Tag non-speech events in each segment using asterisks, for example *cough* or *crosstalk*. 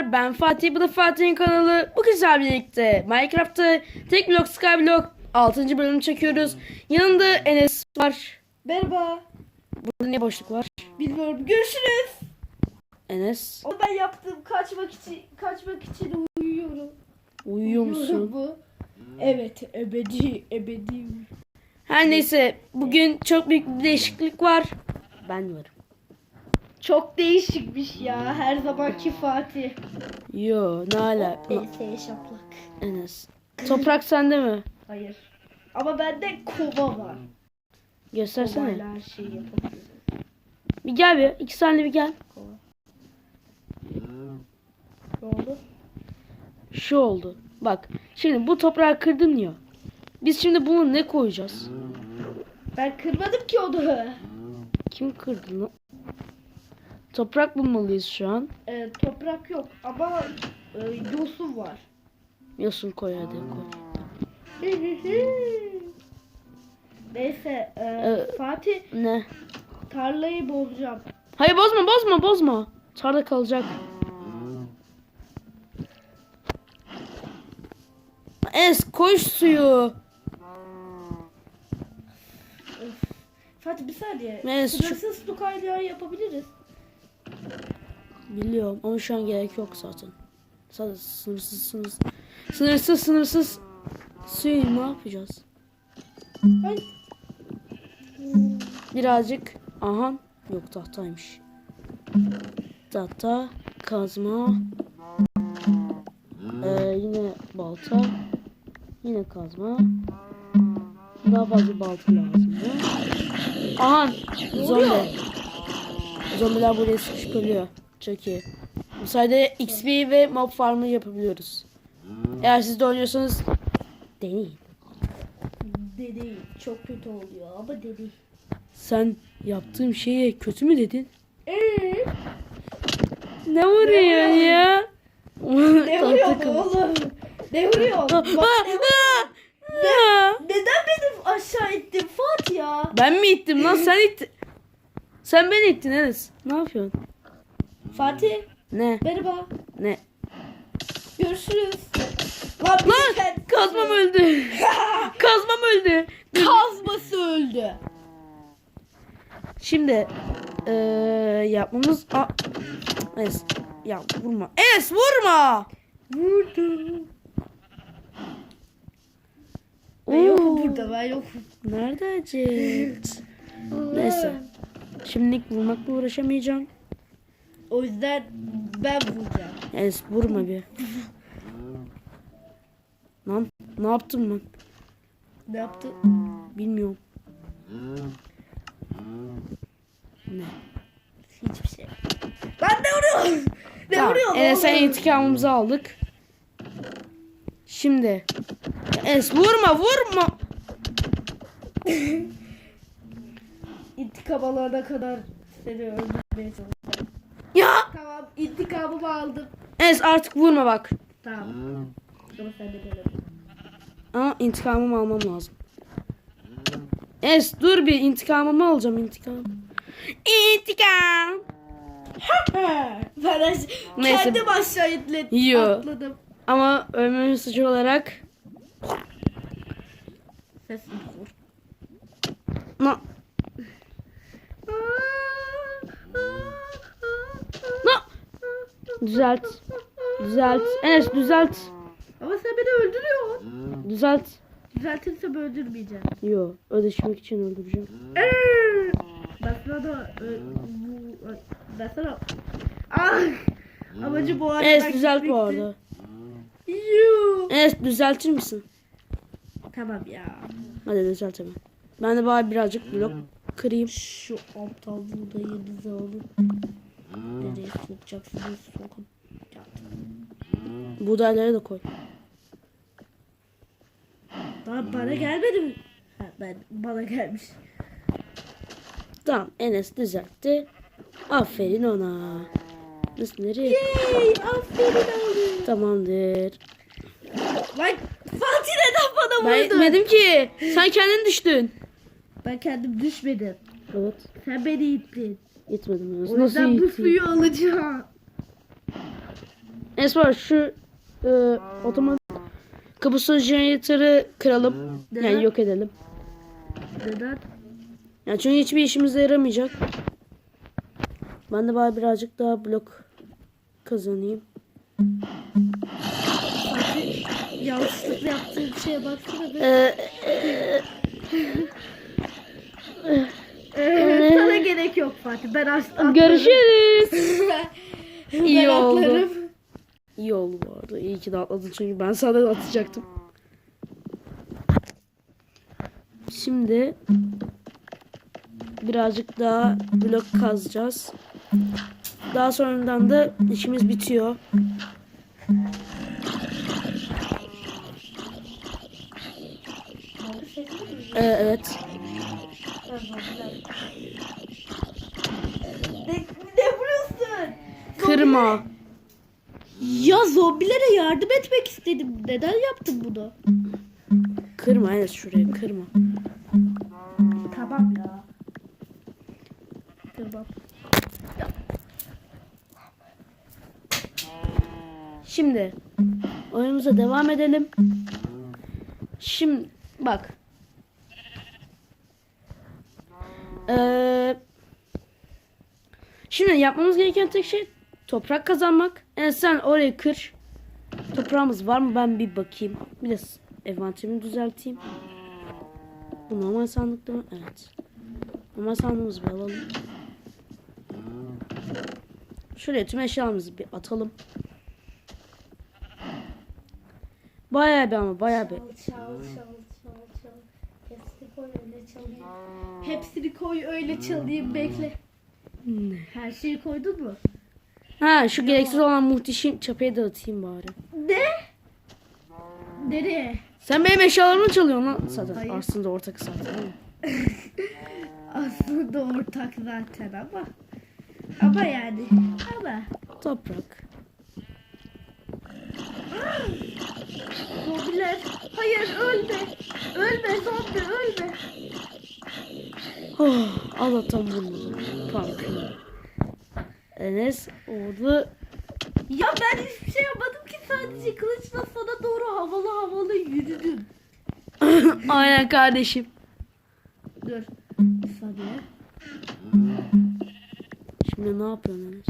arkadaşlar ben Fatih bu da Fatih'in kanalı. Bu güzel birlikte Minecraft'ta tek blok skyblock 6. bölümü çekiyoruz. Yanında Enes var. Merhaba. Burada ne boşluk var? Bilmiyorum. Görüşürüz. Enes O ben yaptım. Kaçmak için kaçmak için uyuyorum. uyuyor musun? Bu. Evet, ebedi, ebedi. Her neyse bugün çok büyük bir değişiklik var. Ben varım. Çok değişikmiş ya. Her zamanki Fatih. Yo ne alaka? Enseye şaplak. Enes. Toprak sende mi? Hayır. Ama bende kova var. Göstersene. Kovayla her şeyi yapabilirim. Bir gel bir. iki saniye bir gel. Kova. Ne oldu? Şu oldu. Bak şimdi bu toprağı kırdın ya. Biz şimdi bunu ne koyacağız? Ben kırmadım ki onu. Kim kırdı lan? Toprak bulmalıyız şu an. Ee, toprak yok ama e, yosun var. Yosun koy hadi koy. *laughs* Neyse e, Ee, Fatih Ne? tarlayı bozacağım. Hayır bozma bozma bozma. Tarla kalacak. Es koy suyu. Fatih bir saniye. Şu- Sınırsız su kaynağı yapabiliriz. Biliyorum ama şu an gerek yok zaten. Sadece sınırsız sınırsız. Sınırsız sınırsız. Suyu ne yapacağız? Ay. Birazcık. Aha. Yok tahtaymış. Tahta. Kazma. Ee, yine balta. Yine kazma. Daha fazla balta lazım. Aha. Zombi. Zombiler buraya sıkıştırıyor. Çok iyi. Bu sayede XP ve mob farmı yapabiliyoruz. Eğer siz de oynuyorsanız deneyin. Dedi çok kötü oluyor ama dedi. Sen yaptığım şeye kötü mü dedin? Eee? Ne vuruyor ya? Ne *laughs* vuruyor bu oğlum? Ne vuruyor? *laughs* Bak, ne- neden beni aşağı ittin Fatih ya? Ben mi ittim lan sen ittin. *laughs* Sen beni ittin Enes. Ne yapıyorsun? Fatih Ne? merhaba. Ne? Görüşürüz. Lan, Lan sen- kazmam öldü. *laughs* kazmam öldü. Kazması öldü. Şimdi eee yapmamız... Aa, Enes ya vurma. Enes vurma. Vurdum. Ben Oo, yokum burada ben yokum. Nerede acıt? Neyse. Şimdilik vurmakla uğraşamayacağım. O yüzden ben vuracağım. Enes vurma bir. Lan ne yaptım ben? Ne yaptı? Bilmiyorum. Ne? Hiçbir şey. Lan ne vuruyorsun? Ne Tamam, vuruyorsun? Enes'e intikamımızı aldık. Şimdi. Enes vurma vurma. *laughs* İntikam alana kadar seni öldürmeye çalışacağım. İntikamımı aldım. Enes artık vurma bak. Tamam. Sonra sen de böyle. Ama intikamımı almam lazım. Enes dur bir intikamımı alacağım intikam. İntikam. ben Neyse. kendim aşağı itledim. Yo. Atladım. Ama ölmemin suçu olarak Ses vur. Na. Na. Düzelt. Düzelt. Enes düzelt. Ama sen beni öldürüyorsun. Düzelt. Düzeltirsem öldürmeyeceğim. Yo ödeşmek için öldüreceğim. Ben sana da ö- bu- ben sana ah amacı bu arada Enes düzelt bu arada. Yuh. Enes düzeltir misin? Tamam ya. Hadi düzelt hemen. Ben de bari birazcık blok kırayım. Şu aptal buğdayınızı alıp nereye sokacaksınız sokun. Buğdayları da koy. Daha bana gelmedi mi? Ha, ben bana gelmiş. Tamam Enes düzeltti. Aferin ona. Nasıl nereye? Yay aferin oğlum. Tamamdır. Lan Fatih neden bana Ben vurdu? etmedim ki. Sen kendin düştün. Ben kendim düşmedim. Evet. Sen beni ittin. Gitmedim. O yüzden bu suyu alacağım. Esma şu e, otomatik kapısının jeneratörü kıralım. Yani yok edelim. Neden? Yani çünkü hiçbir işimize yaramayacak. Ben de bari birazcık daha blok kazanayım. Yanlışlıkla yaptığın şeye baksana. Ee, Ee, sana gerek yok Fatih. Ben atlarım. görüşürüz. *laughs* ben İyi oldu. atlarım. İyi oldu bu arada. İyi ki de atladın çünkü ben sana da atacaktım. Şimdi birazcık daha blok kazacağız. Daha sonradan da işimiz bitiyor. Ee, evet. Ne, ne vuruyorsun? Kırma. Ya zombilere yardım etmek istedim. Neden yaptın bunu? Kırma Enes şurayı kırma. Tamam ya. Tamam. Şimdi oyunumuza devam edelim. Şimdi bak. Ee, şimdi yapmamız gereken tek şey toprak kazanmak. Yani sen orayı kır. Toprağımız var mı ben bir bakayım. Bir de envanterimi düzelteyim. Bu normal sandıkta mı? Evet. Normal sandığımızı bir alalım. Şuraya tüm eşyalarımızı bir atalım. Bayağı bir ama bayağı bir. Çal çal çal çal. Hepsini koy öyle çalayım. Hepsini koy öyle çalayım bekle. Her şeyi koydun mu? Ha şu gereksiz olan muhteşem çapayı da atayım bari. Ne? Nereye? Sen benim eşyalarımı çalıyorsun lan zaten. Hayır. Aslında ortak zaten. *laughs* Aslında ortak zaten ama. Ama yani. Ama. Toprak. Zombiler. Hayır ölme. Ölme zombi ölme. Oh, Allah'tan vurmadım. Pardon. Enes orada Ya ben hiçbir şey yapmadım ki sadece kılıçla sana doğru havalı havalı yürüdüm. *coughs* aynen kardeşim. Dur. Saniye. Şimdi ne yapıyorsun Enes?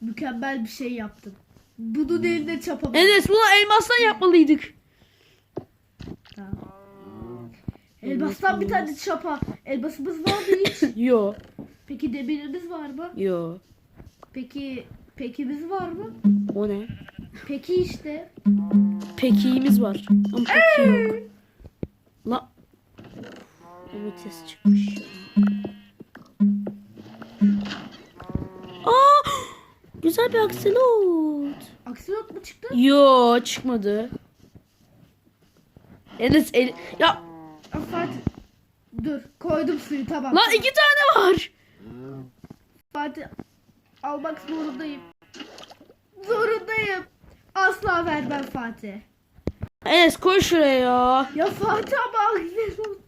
Mükemmel bir şey yaptım. Bunun eline çapam. Enes bunu elmastan yapmalıydık. Elmastan bir tane çapa. Elmasımız var mı hiç? *laughs* Yo, Peki demirimiz var mı? yo. Peki pekimiz var mı? O ne? Peki işte. Pekiğimiz var. Ama peki yok. La. Ametes çıkmış. Aa! Güzel bir akselot. Aksilot mu çıktı? Yo çıkmadı. Enes el... Ya Aa, Fatih. Dur koydum suyu tamam. lan iki tane var. Fatih almak zorundayım. Zorundayım. Asla vermem Fatih. Enes koy şuraya ya. Ya Fatih ama aksilot.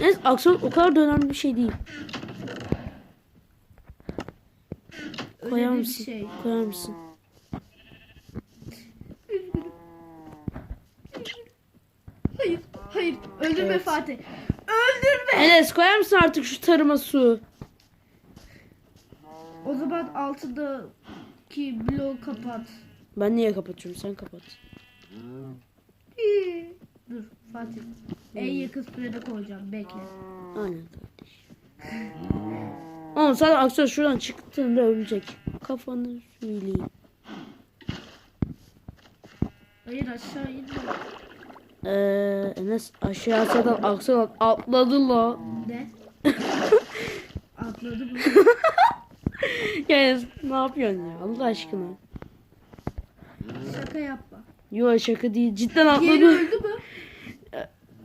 Enes akselot o kadar da önemli bir şey değil. Koyar bir mısın? şey. Koyar mısın? Hayır, hayır. Öldürme Evet. Fatih. Öldürme. Enes koyar mısın artık şu tarıma su? O zaman altındaki bloğu kapat. Ben niye kapatıyorum sen kapat. İyi. Dur Fatih. En yakın sürede koyacağım. Bekle. Aynen kardeş. Ama sen akselot şuradan çıktığında ölecek. Kafanı söyleyeyim. Hayır aşağı inme. Eee Enes aşağı atsadan akselot atladı la. Ne? *laughs* Atladı mı? *laughs* *laughs* Ya ne yapıyorsun ya Allah aşkına. Şaka yapma. Yo şaka değil cidden atladı. öldü mü?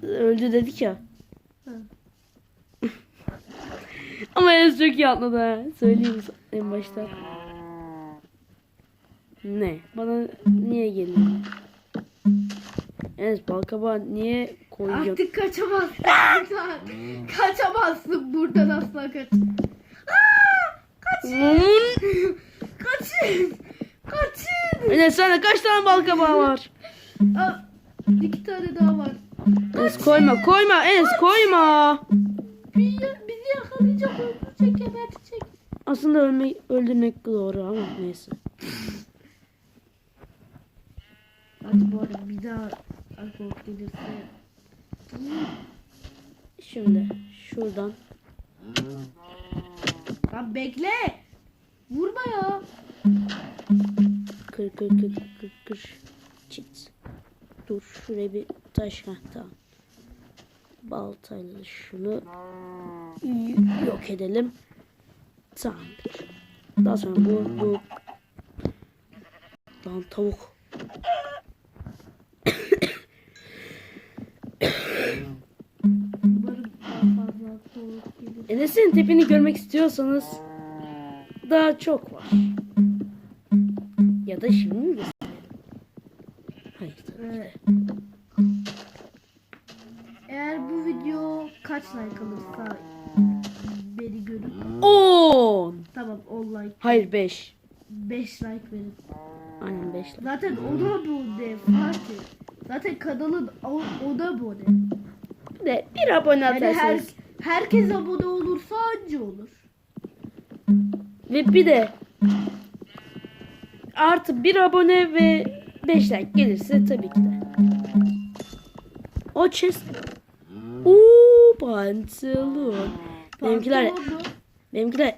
*laughs* Öldü dedik ya. *laughs* Ama Enes çok iyi atladı ha. Söyleyeyim en başta. Ne? Bana niye geliyor? Enes balkabağı niye koyuyorsun? Artık kaçamazsın. buradan. kaçamazsın buradan asla kaç. Aa! Kaçın. Kaçın. Kaçın. Sende kaç tane bal kabağı var? Aa, iki tane daha var. Enes koyma koyma Enes koyma. Bizi yakalayacak, öldürecek, gebertecek. Aslında ölmek, öldürmek doğru ama neyse. Hadi bu arada bir daha alkol gelirse. Şimdi şuradan. Lan bekle. Vurma ya. Kır kır kır kır kır. Çit. Dur şuraya bir taş. Heh, tamam. Baltayla şunu yok edelim. Tamamdır. Daha sonra bu bu Lan tavuk. Enes'in tipini görmek istiyorsanız daha çok var. Ya da şimdi mi gösterelim? Hayır. tabii. Eğer bu video kaç like alırsa beni görüp 10. tamam 10 like Hayır 5. 5 like verin. Aynen 5. Zaten ona abone Fatih. Zaten kanalın o- ona abone. De bir abone Yani her, atarsanız. Herkes abone olursa anca olur. Ve bir de artı bir abone ve 5 like gelirse tabii ki de. O chest. Uuu pantolon. Benimkiler, benimkiler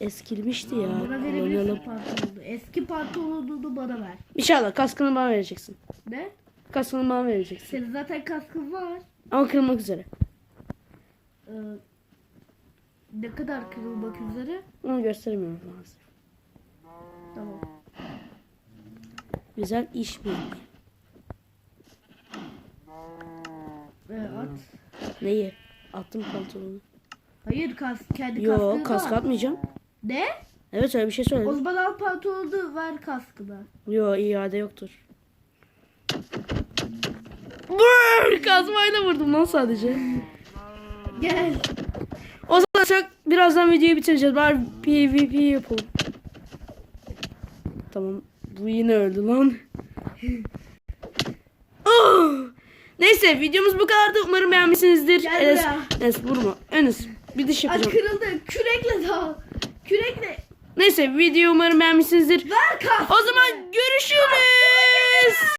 eskilmişti ya. bana verebilirsin pantolonu. Eski pantolonunu bana ver. İnşallah kaskını bana vereceksin. Ne? Kaskını bana vereceksin. Senin zaten kaskın var. Ama kırılmak üzere. Ee, ne kadar kırılmak üzere? Onu gösteremiyorum maalesef. Tamam. Güzel iş mi? Ee, at. Neyi? Attım pantolonu. Hayır kas kendi Yo kaskını kask al. atmayacağım. Ne? Evet öyle bir şey O söyledim. zaman al pantolonu ver kaskını. Yo iade yoktur. Brrr, kazmayla vurdum lan sadece. Gel. O zaman çok birazdan videoyu bitireceğiz. Bari PvP yapalım. Tamam. Bu yine öldü lan. *laughs* Ah! Neyse videomuz bu kadardı. Umarım beğenmişsinizdir. Gel Enes. Enes vurma. Enes bir diş Ay yapacağım. kırıldı. Kürekle dal. Kürekle. Neyse video umarım beğenmişsinizdir. Ver kaskını. O zaman görüşürüz.